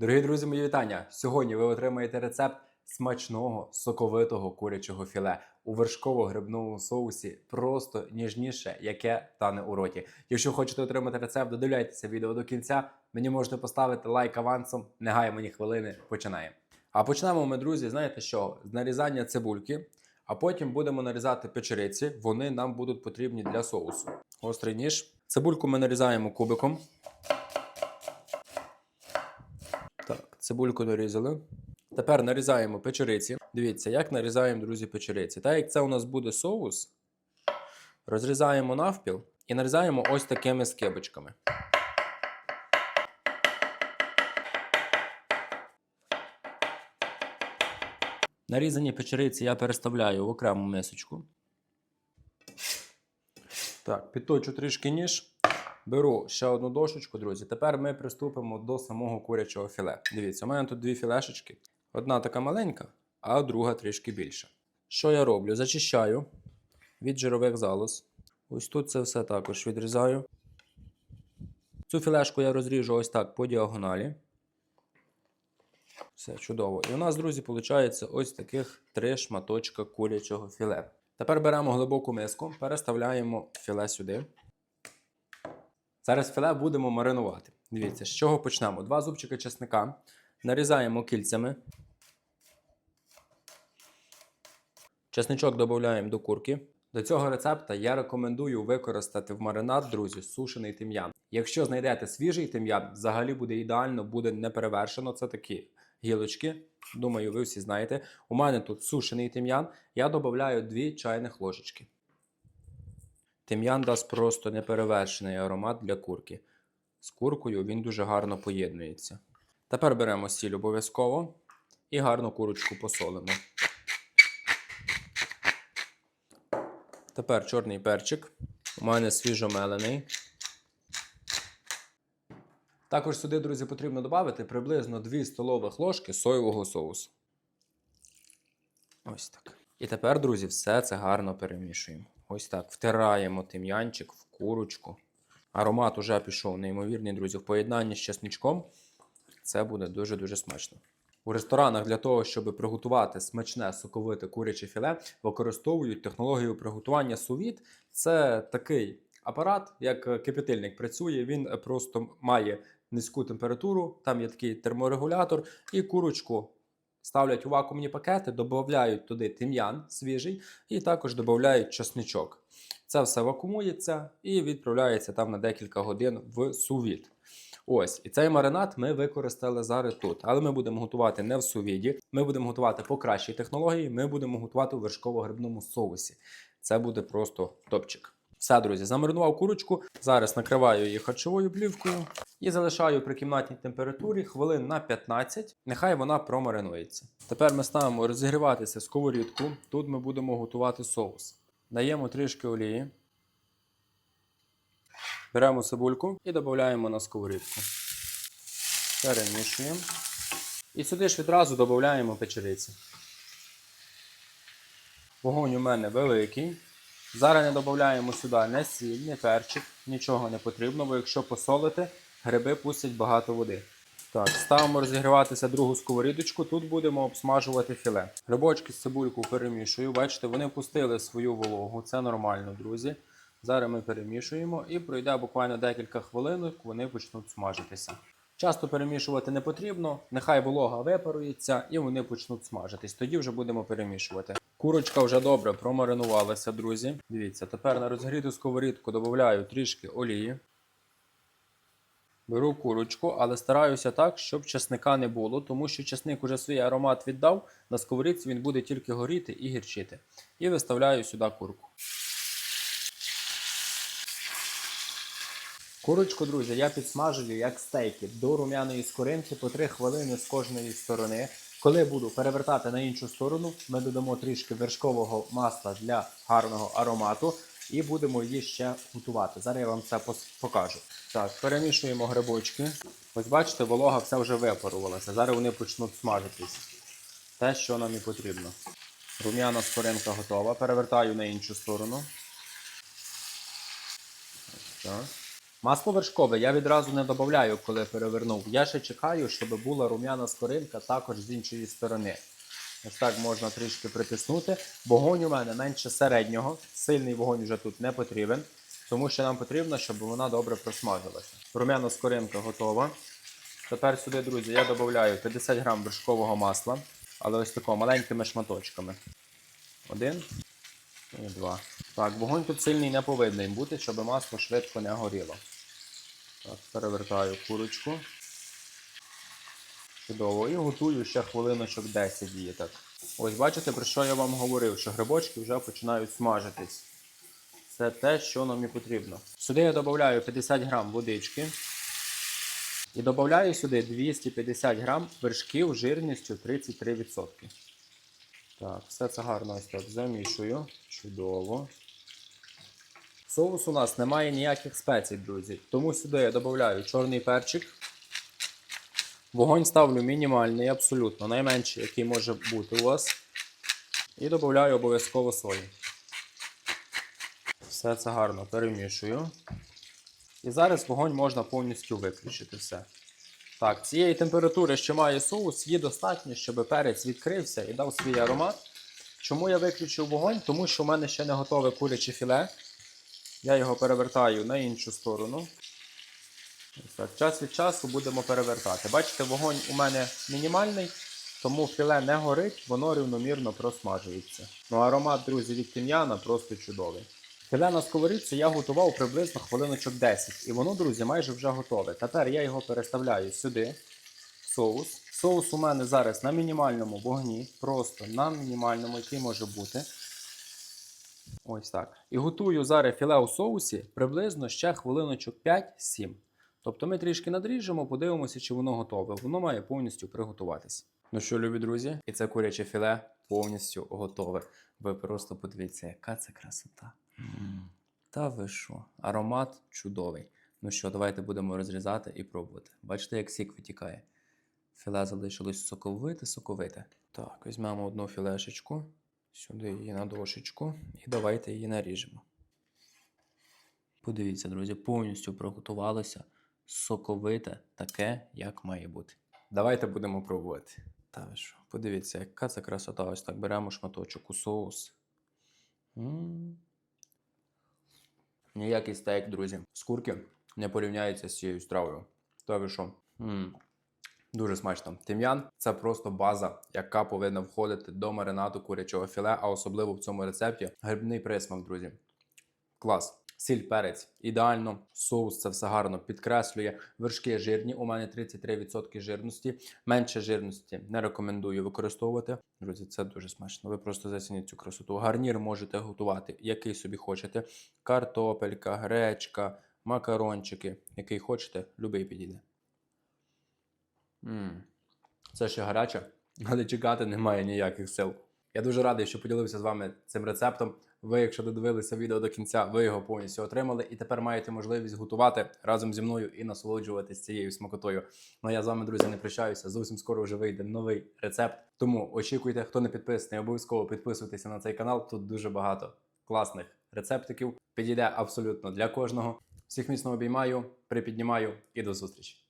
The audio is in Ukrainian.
Дорогі друзі, мої вітання! Сьогодні ви отримаєте рецепт смачного соковитого курячого філе у вершково-грибному соусі, просто ніжніше, яке тане у роті. Якщо хочете отримати рецепт, додивляйтеся відео до кінця. Мені можете поставити лайк авансом. Не мені хвилини. Починаємо. А почнемо ми, друзі, знаєте що? З нарізання цибульки, а потім будемо нарізати печериці. Вони нам будуть потрібні для соусу. Гострий ніж. Цибульку ми нарізаємо кубиком. Так, цибульку нарізали. Тепер нарізаємо печериці. Дивіться, як нарізаємо, друзі, печериці. Так як це у нас буде соус, розрізаємо навпіл і нарізаємо ось такими скибочками. Нарізані печериці я переставляю в окрему мисочку. Так, підточу трішки ніж. Беру ще одну дошечку, друзі. Тепер ми приступимо до самого курячого філе. Дивіться, у мене тут дві філешечки. Одна така маленька, а друга трішки більша. Що я роблю? Зачищаю від жирових залоз. Ось тут це все також відрізаю. Цю філешку я розріжу ось так по діагоналі. Все чудово. І у нас, друзі, виходить ось таких три шматочка курячого філе. Тепер беремо глибоку миску, переставляємо філе сюди. Зараз філе будемо маринувати. Дивіться, з чого почнемо? Два зубчики чесника. Нарізаємо кільцями. Чесничок додаємо до курки. До цього рецепта я рекомендую використати в маринад, друзі, сушений тим'ян. Якщо знайдете свіжий тим'ян, взагалі буде ідеально, буде неперевершено. Це такі гілочки. Думаю, ви всі знаєте. У мене тут сушений тим'ян. Я додаю 2 чайних ложечки. Тим'ян дасть просто неперевершений аромат для курки. З куркою він дуже гарно поєднується. Тепер беремо сіль обов'язково і гарно курочку посолимо. Тепер чорний перчик. У мене свіжомелений. Також сюди, друзі, потрібно додати приблизно 2 столових ложки соєвого соусу. Ось так. І тепер, друзі, все це гарно перемішуємо. Ось так. Втираємо тим'янчик в курочку. Аромат уже пішов неймовірний, друзі, в поєднанні з чесничком. Це буде дуже-дуже смачно. У ресторанах для того, щоб приготувати смачне соковите куряче філе, використовують технологію приготування сувіт. Це такий апарат, як кипятильник працює. Він просто має низьку температуру, там є такий терморегулятор, і курочку ставлять у вакуумні пакети, додають туди тим'ян свіжий і також додають чесничок. Це все вакуумується і відправляється там на декілька годин в сувіт. Ось, і цей маринад ми використали зараз тут. Але ми будемо готувати не в сувіді, ми будемо готувати по кращій технології, ми будемо готувати у вершково-грибному соусі. Це буде просто топчик. Все, друзі, замаринував курочку. Зараз накриваю її харчовою плівкою і залишаю при кімнатній температурі хвилин на 15. Нехай вона промаринується. Тепер ми ставимо розігріватися сковорідку. Тут ми будемо готувати соус. Даємо трішки олії. Беремо цибульку і додаємо на сковорідку. Перемішуємо. І сюди ж відразу додаємо печериці. Вогонь у мене великий. Зараз не додаємо сюди не сіль, не перчик, нічого не потрібно, бо якщо посолити, гриби пустять багато води. Так, ставимо розігріватися другу сковорідочку. Тут будемо обсмажувати філе. Грибочки з цибулькою перемішую. Бачите, вони пустили свою вологу. Це нормально, друзі. Зараз ми перемішуємо і пройде буквально декілька хвилин, вони почнуть смажитися. Часто перемішувати не потрібно, нехай волога випарується і вони почнуть смажитись. Тоді вже будемо перемішувати. Курочка вже добре промаринувалася, друзі. Дивіться, тепер на розгріту сковорідку додаю трішки олії. Беру курочку, але стараюся так, щоб чесника не було, тому що чесник уже свій аромат віддав. На сковорідці він буде тільки горіти і гірчити. І виставляю сюди курку. Курочку, друзі, я підсмажую як стейки до рум'яної скоринки по 3 хвилини з кожної сторони. Коли буду перевертати на іншу сторону, ми додамо трішки вершкового масла для гарного аромату і будемо її ще готувати. Зараз я вам це покажу. Так, перемішуємо грибочки. Ось бачите, волога все вже випарувалася. Зараз вони почнуть смажитись. Те, що нам і потрібно. Рум'яна скоринка готова. Перевертаю на іншу сторону. Так. Масло вершкове я відразу не додаю, коли перевернув. Я ще чекаю, щоб була рум'яна скоринка також з іншої сторони. Ось так можна трішки притиснути. Вогонь у мене менше середнього. Сильний вогонь вже тут не потрібен, тому що нам потрібно, щоб вона добре просмажилася. Рум'яна скоринка готова. Тепер сюди, друзі, я додаю 50 грам вершкового масла, але ось такого маленькими шматочками. Один і два. Так, вогонь тут сильний не повинен бути, щоб масло швидко не горіло. Так, перевертаю курочку. Чудово. І готую ще хвилиночок 10 її так. Ось бачите, про що я вам говорив, що грибочки вже починають смажитись. Це те, що нам і потрібно. Сюди я додаю 50 грам водички. І додаю сюди 250 грам вершків жирністю 33%. Так, все це гарно ось так замішую. Чудово. Соус у нас немає ніяких спецій, друзі. Тому сюди я додаю чорний перчик. Вогонь ставлю мінімальний, абсолютно, найменший, який може бути у вас. І додаю обов'язково солі. Все це гарно перемішую. І зараз вогонь можна повністю виключити все. Так, цієї температури, що має соус, її достатньо, щоб перець відкрився і дав свій аромат. Чому я виключив вогонь? Тому що в мене ще не готове куряче філе. Я його перевертаю на іншу сторону. Ось так. Час від часу будемо перевертати. Бачите, вогонь у мене мінімальний, тому філе не горить, воно рівномірно просмажується. Ну, аромат, друзі, від тим'яна просто чудовий. Філе на сковорідці я готував приблизно хвилиночок 10, і воно, друзі, майже вже готове. Тепер я його переставляю сюди, соус. Соус у мене зараз на мінімальному вогні, просто на мінімальному, який може бути. Ось так. І готую зараз філе у соусі приблизно ще хвилиночок 5-7. Тобто ми трішки надріжемо, подивимося, чи воно готове. Воно має повністю приготуватись. Ну що, любі друзі, і це куряче філе повністю готове. Ви просто подивіться, яка це красота. Та ви що? Аромат чудовий. Ну що, давайте будемо розрізати і пробувати. Бачите, як сік витікає. Філе залишилось соковите, соковите. Так, візьмемо одну філешечку, сюди її на дошечку, і давайте її наріжемо. Подивіться, друзі, повністю приготувалося соковите, таке, як має бути. Давайте будемо пробувати. Та ви що? Подивіться, яка це красота. Ось так беремо шматочок у соус. м Ніякий стейк, друзі. З курки не порівняється з цією стравою. Та ви що? м Дуже смачно. Тим'ян це просто база, яка повинна входити до маринаду курячого філе, а особливо в цьому рецепті грибний присмак, друзі. Клас. Сіль, перець, ідеально. Соус це все гарно підкреслює. Вершки жирні. У мене 33% жирності. Менше жирності не рекомендую використовувати. Друзі, це дуже смачно. Ви просто зацініть цю красоту. Гарнір можете готувати, який собі хочете. Картопелька, гречка, макарончики, який хочете, любий підійде. М, Це ще гаряче, але чекати немає ніяких сил. Я дуже радий, що поділився з вами цим рецептом. Ви, якщо додивилися відео до кінця, ви його повністю отримали, і тепер маєте можливість готувати разом зі мною і насолоджуватись цією смакотою. Ну а я з вами, друзі, не прощаюся. Зовсім скоро вже вийде новий рецепт. Тому очікуйте, хто не підписаний, обов'язково підписуйтеся на цей канал. Тут дуже багато класних рецептиків. Підійде абсолютно для кожного. Всіх міцно обіймаю, припіднімаю і до зустрічі.